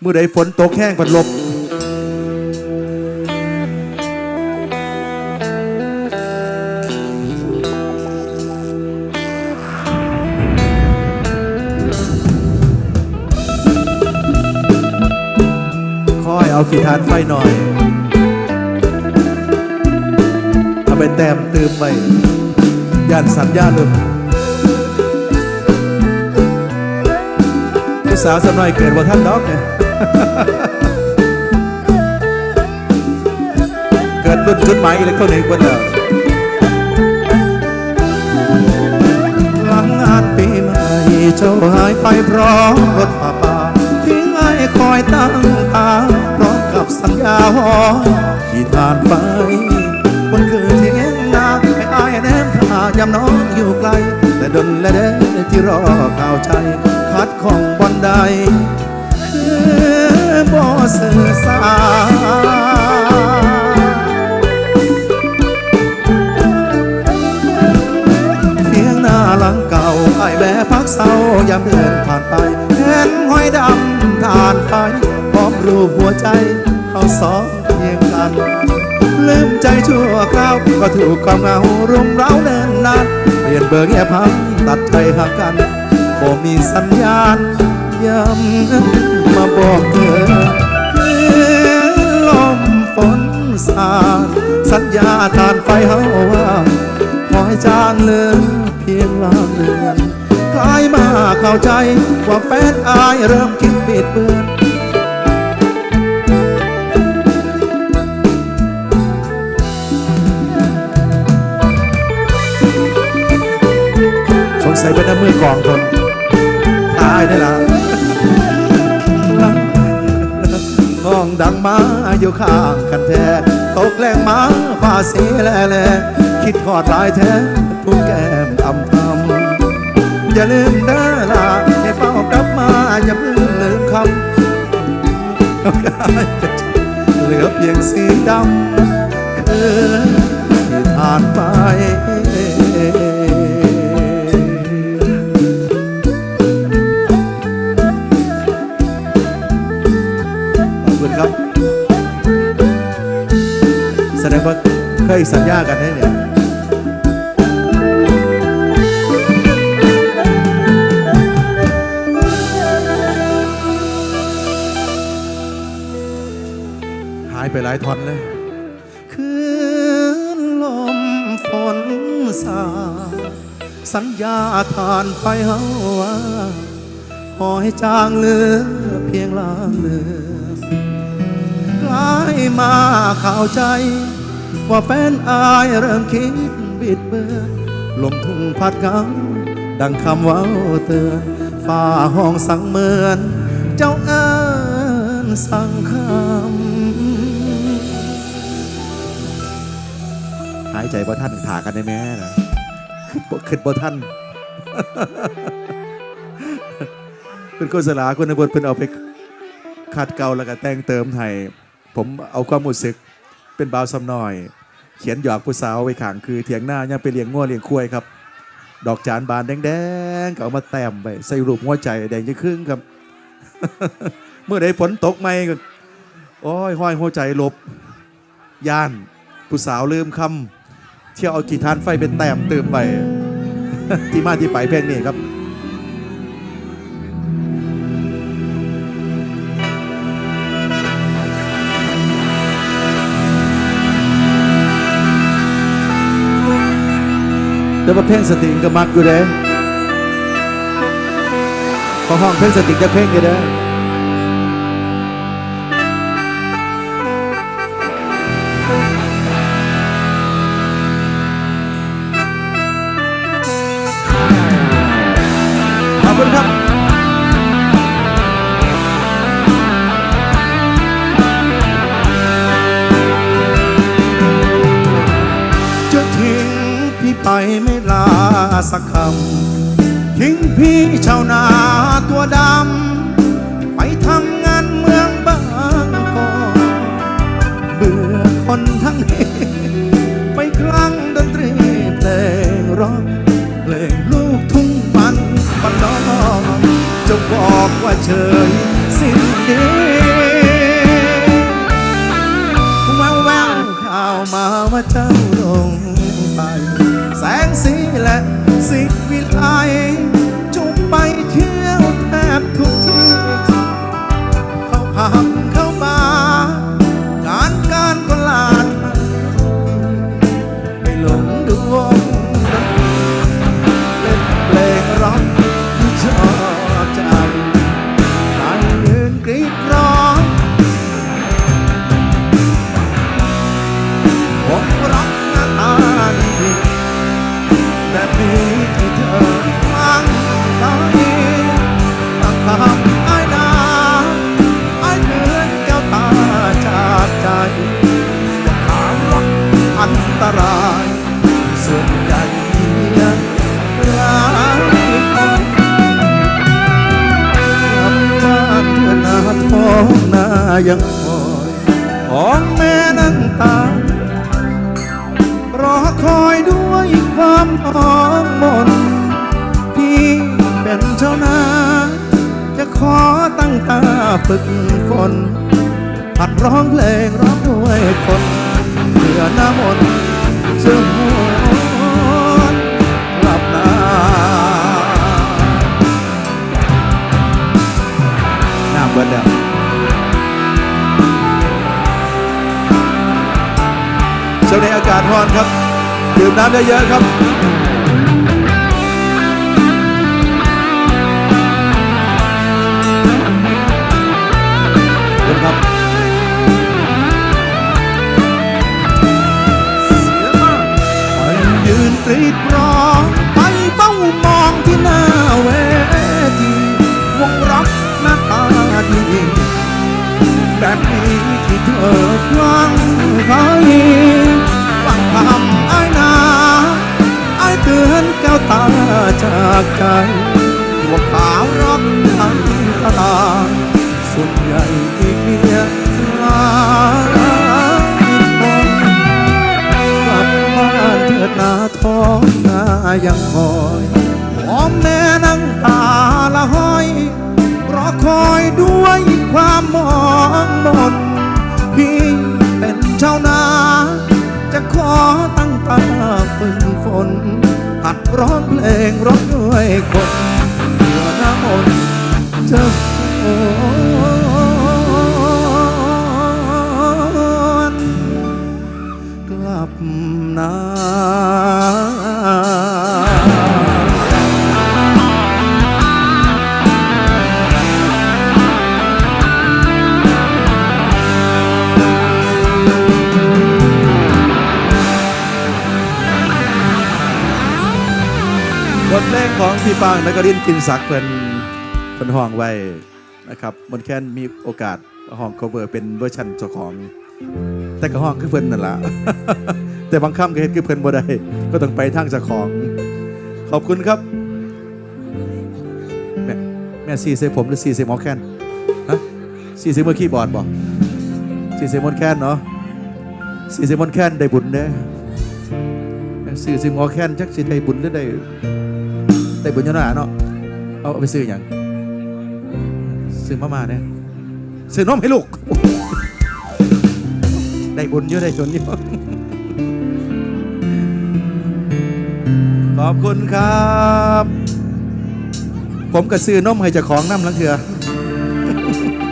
เมื่อใดฝนตกแห้งพัดลบคอยเอาขีทานไฟหน่อยเอาไปแต้มติมไว้ย่านสัญญาลืมผู้สาวสำน้อยเกิดว่าท่านดอกเนี่ย เกิดรุ่นชุดใหม่เลยคนหนึ่งคนแล้หลังงานปีใหม่เจ้าหายไปพร้อมรถป่าป่าทิ้งไอ้คอยตั้งตาพร้อมกับสัญญาหอที่ทานไปบนคือเทียงนาให้อายแนมพายามน้องอยู่ไกล แต่ดนและเด้ที่รอข่าวใจคัดของบอนใด บ่สื่อสารเพียงหน้าหลังเก่าไอ้แวะพักเศร้ายามเดินผ่านไปเห็นห้อยดำทานไฟพร้อมรูปหัวใจเขาสองเพียงกัน ลืมใจชั่วคราวก็ถูกความเหงารุมเร้าเนินนานเปลี่ยนเบอร์แง่พังตัดใจห่ากันบ่มีสัญญาณย้ำ มาบอกเธอคือลมฝนสาดสัญญาทานไฟเฮาว่าคอยจางเลือเพียงลาเลือนกลายมาเข้าใจว่าแฟนอายเริ่มคิดปิดเบือนสงสัยเป็นน้ำมือกองทนตายได้ละ ดังมาอยู่ข้างกันแท้ตกแรงมาฟ้าสีแลแลคิดขอดลายแท้ทุกแก้มอำทำอย่าลืมเด้อละให้เฝ้ากลับมาอย่าเพิ่งลืมคำเหลือเพียงสีดำคือที่ทานไป ยสัญญากันให้เนี่ยหายไปหลายท่อนเลยคืนลมฝนสาสัญญาทานไฟเฮาว่าขอให้จางเหลือเพียงลางเลือนกลายมาข้าวใจ ว่าแฟนอายเริ่มคิดบิดเบือนลมทุ่งพัดเงาดังคำว่าเตือนฝ้าห้องสั่งเมือน เจ้าเอิญสั่งคำหายใจบ่ท่านถากันได้แม่นะขึ้นบ่ขึ้นบ่ท่านคุณโฆษลาคุณนบดเพิ่นเอาไปขัดเกลาแล้วก็แต่งเติมให้ผมเอาความรู้สึกเป็นบ่าวซ้ำน้อย เขียนหยอกผู้สาวไว้ข้างคือเถียงหน้ายังไปเลี้ยงงัวเลี้ยงควายครับ ดอกจานบานแดงๆก็เอามาแต้มไปใส่รูปหัวใจแดงจะครึ่งครับเมื่อใดฝนตกไหมก็โอ้ยห้อยหัวใจหลบ ย่านผู้สาวลืมคำเที่ยวเอากี่ทานไฟเป็นแต้มเติมไป ที่มาที่ไปเพลงนี้ครับ แต่ว่าเพลงสติงก็มักอยู่เด้ขอห้องเพลงสติงจะเพลงอยู่เด้ ยังคอยของแม่นั่งตามรอคอยด้วยความหอมมนพี่เป็นเจ้านา จะขอตั้งตาฝึกฝนหัดร้องเพลงร้องด้วยคนเพื่อน้ำมนต์จะหว ช่วงนี้อากาศร้อนครับ ดื่มน้ำเยอะๆครับขอบคุณครับเสียมากไปยืนกรีดร้องไปเฝ้ามองที่หน้าเวทีวงรักหน้าตาดีแบบนี้ที่เธอฟังใคำไอ้ายนาไอ้ายเตือนแก้วตาจากใจว่าขาวรักอันตรายส่วนใหญ่ที่เมียรักคนกลับบ้านเถิดนาท้องนายังคอยหอมแม่นั่งตาละห้อยรอคอยด้วยความมองมนพี่ ฝึกฝนหัดร้องเพลงร้องด้วยคนเพื่อน้ำมนต์จะโอนกลับนา บทเพลงของพี่ปางนักรินกินศักดิ์เป็นเป็นห้องไว้นะครับบนแค่นมีโอกาสห้อง cover เป็นเวอร์ชันเจ้าของ แต่ก็ห้องคือเพิ่นนั่นละ แต่บางคำก็เห็นคือเพิ่นบ่ได้ก็ต้องไปทางเจ้าของ ขอบคุณครับ แม่แม่ซีเซผมหรือซีเซหมอแคนฮะซีเซมือคีย์บอร์ดบ่ซีเซมอนแคนเนาะซีเซมอนแคนได้บุญเด้อซีเซหมอแคนจักสิได้บุญหรือได้ ได้บุญยนาเนาะเอาเอาไปซื้ออย่างซื้อมามาเนี่ยซื้อนมให้ลูก ได้บุญเยอะได้ชนเยอะขอบคุณครับ ผมก็ซื้อนมให้เจ้าของน้ำลังเถือคือ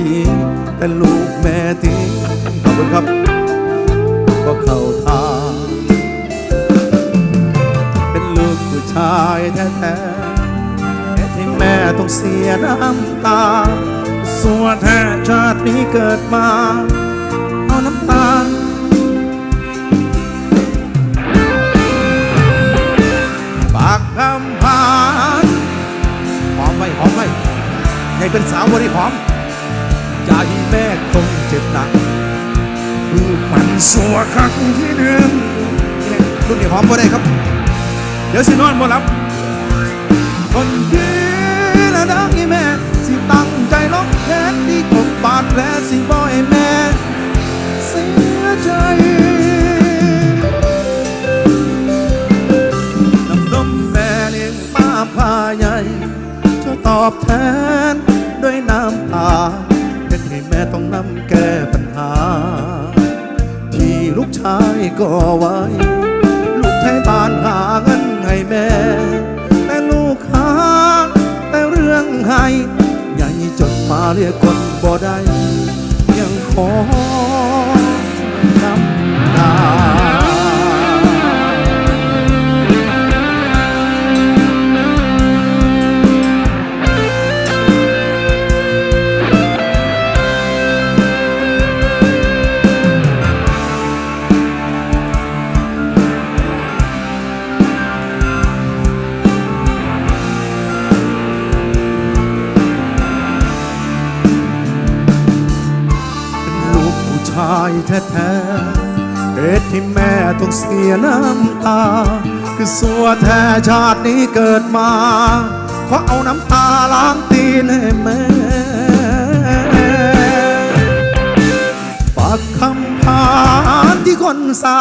ดี แต่ลูกแม่ทิ้งขอบคุณครับ ก็เข้าทางเป็นลูกผู้ชายแท้ๆแต่ที่แม่ต้องเสียน้ำตา ส่วนแท้ชาตินี้เกิดมา เอาน้ำตาปากคำพานหอมไว้หอมไว้ให้เป็นสาวบริหอม ใจแม่คงเจ็บหนักลูกมันสัวครั้งที่หนึ่งนี่รุ่นนี้หอมบ่ได้ครับ เดี๋ยวสินอนบ่หลับคนดีนะดังอีแม่ สิตั้งใจลบแค้นที่กบบาดแผลสิบ่ให้แม่ เสียใจน้ำนมแม่เลี้ยงป้าพาใหญ่จะตอบแทนายก็ไว้ ลูกไทยบ้านหาเงินให้แม่ แต่ลูกหาแต่เรื่องให้ใหญ่จนมาเรียกคนบ่ได้ยังขอน้ำตา แท้ๆเหตุที่แม่ต้องเสียน้ำตา คือสัวแท้ชาตินี้เกิดมา เพราะเอาน้ำตาล้างตีนให้แม่ปากคำพานที่คนสา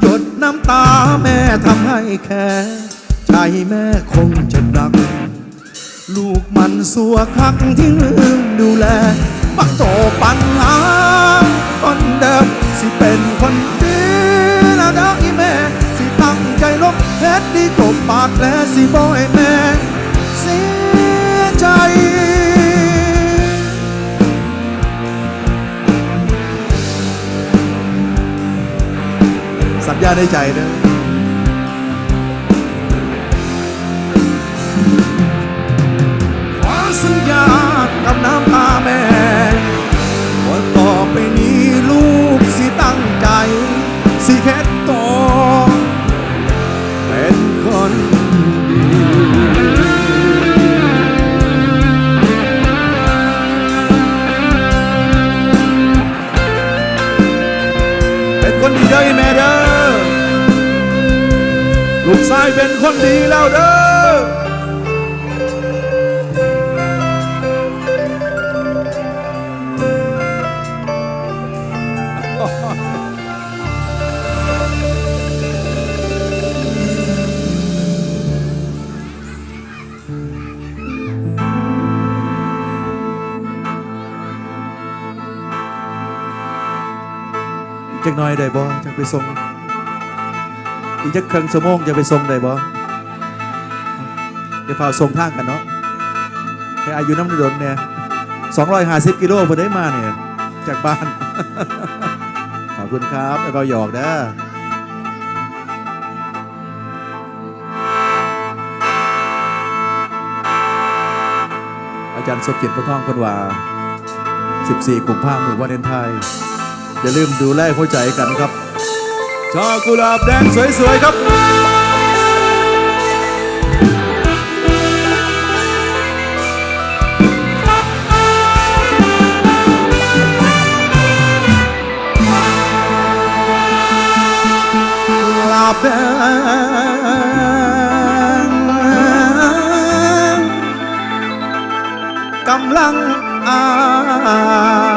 หยดน้ำตาแม่ทำให้แค่ใจแม่คงจะหนักลูกมันสัวคักที่ลืมดูแล ปักโตปัญหาคนเดิมสิเป็นคนดีแล้วดักอีแม่ สิตั้งใจลบเพชรดีกบปากแผลสิบอยแม่เสียใจสัญญาในใจนะ ลูกชายเป็นคนดีแล้วเด้อจักหน่อยได้บ่จะไปส่ง อีกจักครึ่งชั่วโมงจะไปส่งได้บ่เดี๋ยวพาส่งทางกันเนาะให้อายุน้ำดนเนี่ย250กิโลพอได้มาเนี่ยจากบ้าน ขอบคุณครับแล้วก็หยอกนะอาจารย์สมจิตพระท่องเพนว่า14กุมภาพันธ์มือวันเลนไทน์อย่าลืมดูแลหัวใจกันครับ ช่อกุหลาบแดงสวยๆครับ กุหลาบแดงกำลังอา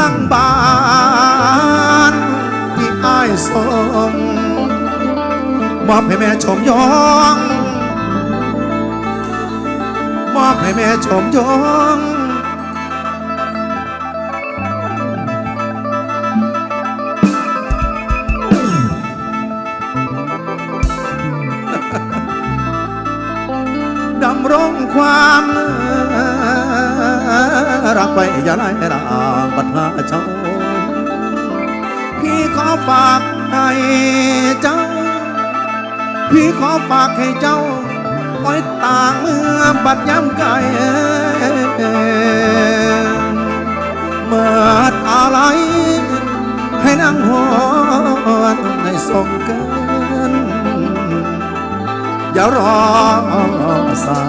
ลังบานที่อ้ายทรงมอบให้แม่ชมยองมอบให้แม่ชมยองดำรงความ รักไปอย่าไล่รางปัญหาเจ้า พี่ขอฝากให้เจ้า พี่ขอฝากให้เจ้าไว้ต่างเมื่อบัดย้ำไกลเมื่ออะไรให้นั่งหอนให้ส่งกันอย่ารอสา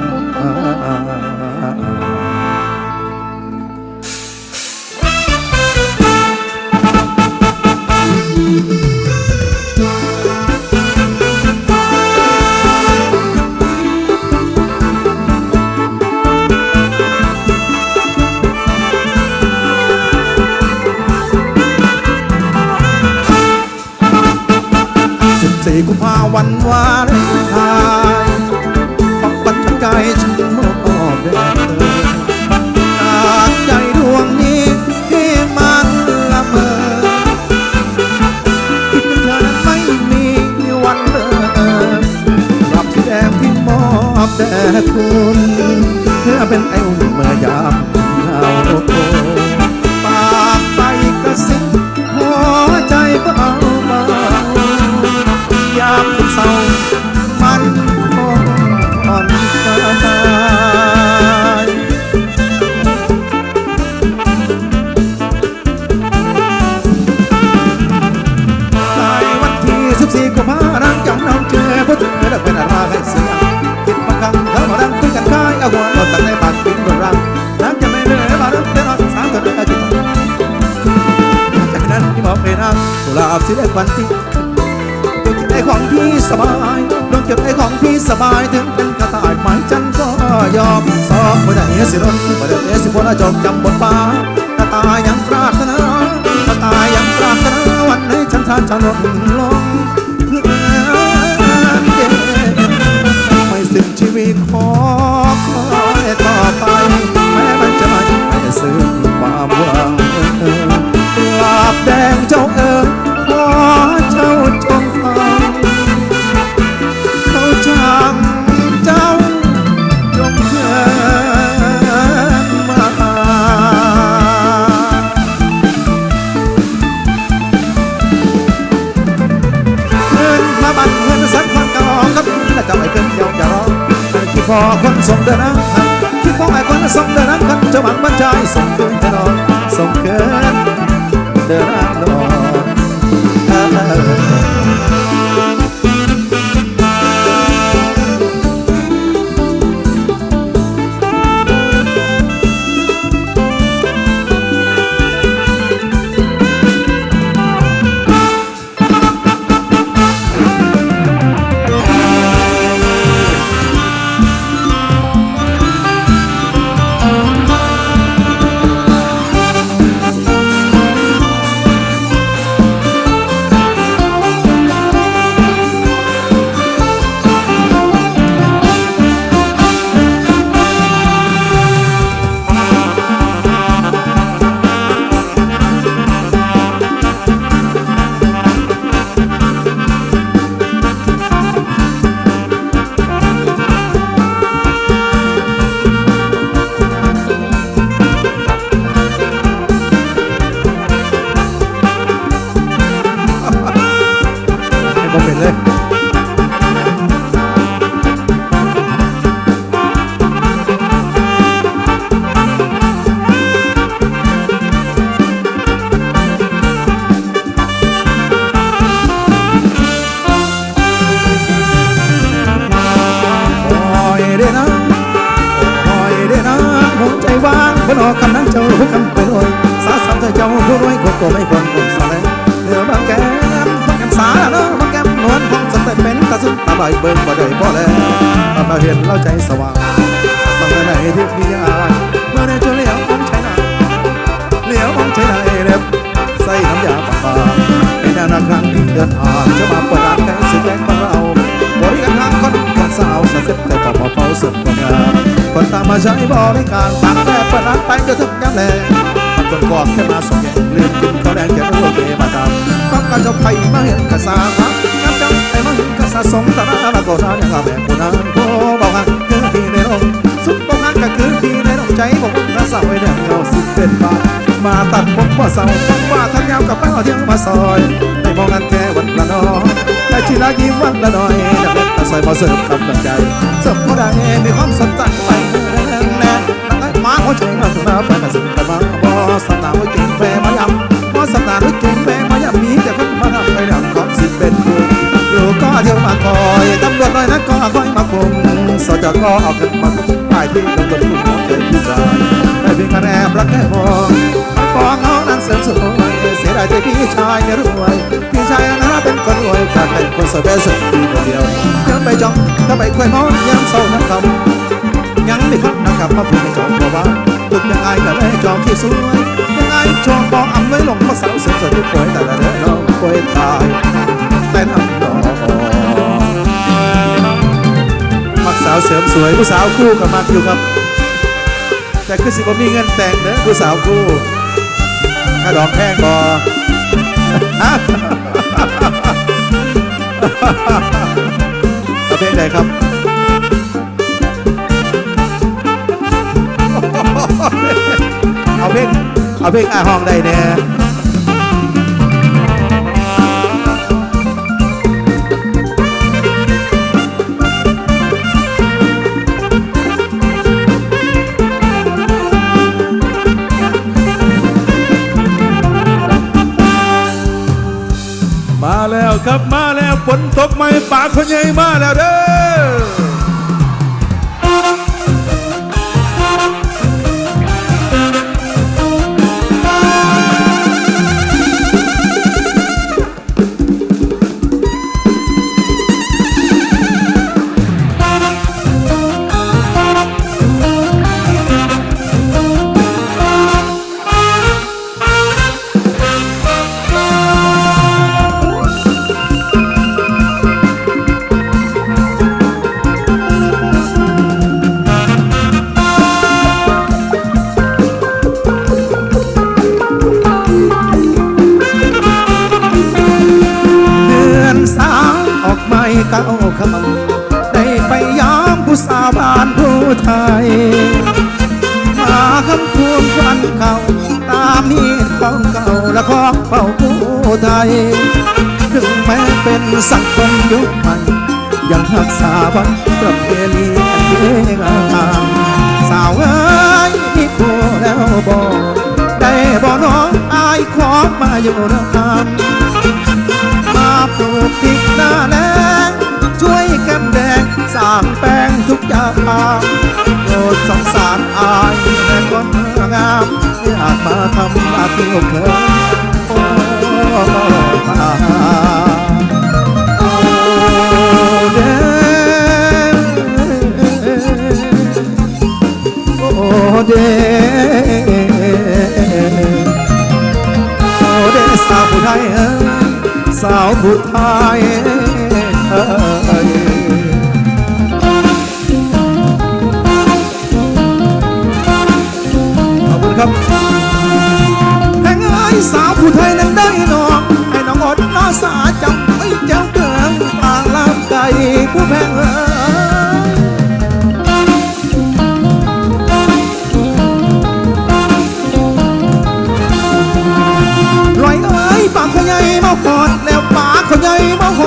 ย วันวานไทน์ปักปัจจัยฉันมอบแด่เธอจากใจดวงนี้ที่มันละเมอคิดถึงเธอนั้นไม่มีวันเลิกรับที่แดงที่มอบแด่คุณเพื่อเป็นไอ เสิรนบ่เดือได้สิพลจบจำบนฟ้ากระต่ายยังปรารถนากระต่ายยังปรารถนาวันให้ฉันทานจะลน ส่งเดินนะที่พอไอ้คนส่งเดินนะคนจะหวังบรรจัยส่งคืนแน่นอนส่งคืน ใสุดคนงามคนตามมาใช้บริการปากแต่เปิดร้านไปก็ทุกย้ำแลมันคนกอดแค่มาส่งแกงลืมกินข้าวแดงแกงโรเกมาทำก็กระจกไผ่มาเห็นกระสาครับน้ำจังไอ้มาเห็นกระสาสงตาหน้ามาโกนยังกับแม่คนนั้นโบบอกว่าคือพี่ในโลกสุดบอกว่าก็คือพี่ในโลกใจผมกระสาไว้เดียวสิเป็นบ้า มาตัดผมว่าเศร้าผมว่าทั้งยาวกับเป้าเที่ยวมาซอยไม่มองกันแค่วันละน้อยแต่ชีลายิ้มวันละน่อยนักเล่นตาใส่มาเสร์ฟกำลังใจเสร์ฟผู้ใดมีความสนใจไปแน่แน่นักเล่นมาหัวใจมาถึงมาไปกระสิบกระมาบอสนามหัวใจแฟมายำบอสนานรู้จุงแม่มายับมีแต่คนมาทำไปดังของสิเป็นผู้อยู่ก็เที่ยวมาคอยตำรวจน้อยนั้นก็คอยมาคุมสจก็เอาขึ้นมาคุมป้ายที่ตำรวจคุมมองเจอผู้ชายได้เพียงคะแนนรักแค่มอง สวยเสียดายใจพี่ชายไม่รวยพี่ชายนะเป็นคนรวยแต่เป็นคนสวยเป็นสุดที่คนเดียวยังไปจ้องก็ไปคุยมองยังเศร้าทั้งคำยังไม่พักนะครับมาพูดในจอมเพราะว่าทุกย่างอายก็เลยจอมที่สวยยังไงชมบอกอำไว้ลงเพราะสาวเสริมสวยทุกป่วยแต่ละเด้อเราป่วยตายแต่น้ำนองมักสาวเสริมสวยผู้สาวคู่กับมักอยู่ครับแต่คือสิบ่มีเงินแต่งเด้อผู้สาวคู่ กระดองแพงบ่เอาเพลงใดครับเอาเพลงเอาเพลงอาห้องได้แน่ย ฝนตกไหมป่าคนใหญ่มาแยุคใหม่ยังรักษาไว้ประเพณีอันดีงามสาวเอ้ยมีคู่แล้วบอกได้บ่น้องอายขอมาอยู่ระคำมาปลูกพริกหน้าแรงช่วยกันแดงสร้างแปลงทุกอย่างโปรดสงสารอายแม่คนงามอยากมาทำมาเที่ยวเคยโอ้มา ผู้ไทยเอ้ยขอบคุณครับแห่งเอ้ยสาวผู้ไทยนั้นได้น้องให้น้องอดน้อสาจำไม่เจ้าเกิงปางลำไก่ผู้แพงาก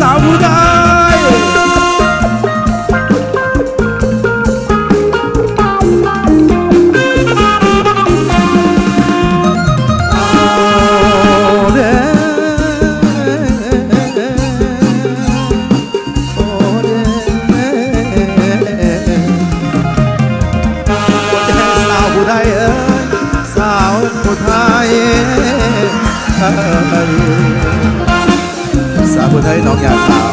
สาว สาวผู้ไทยน้องอยาสาว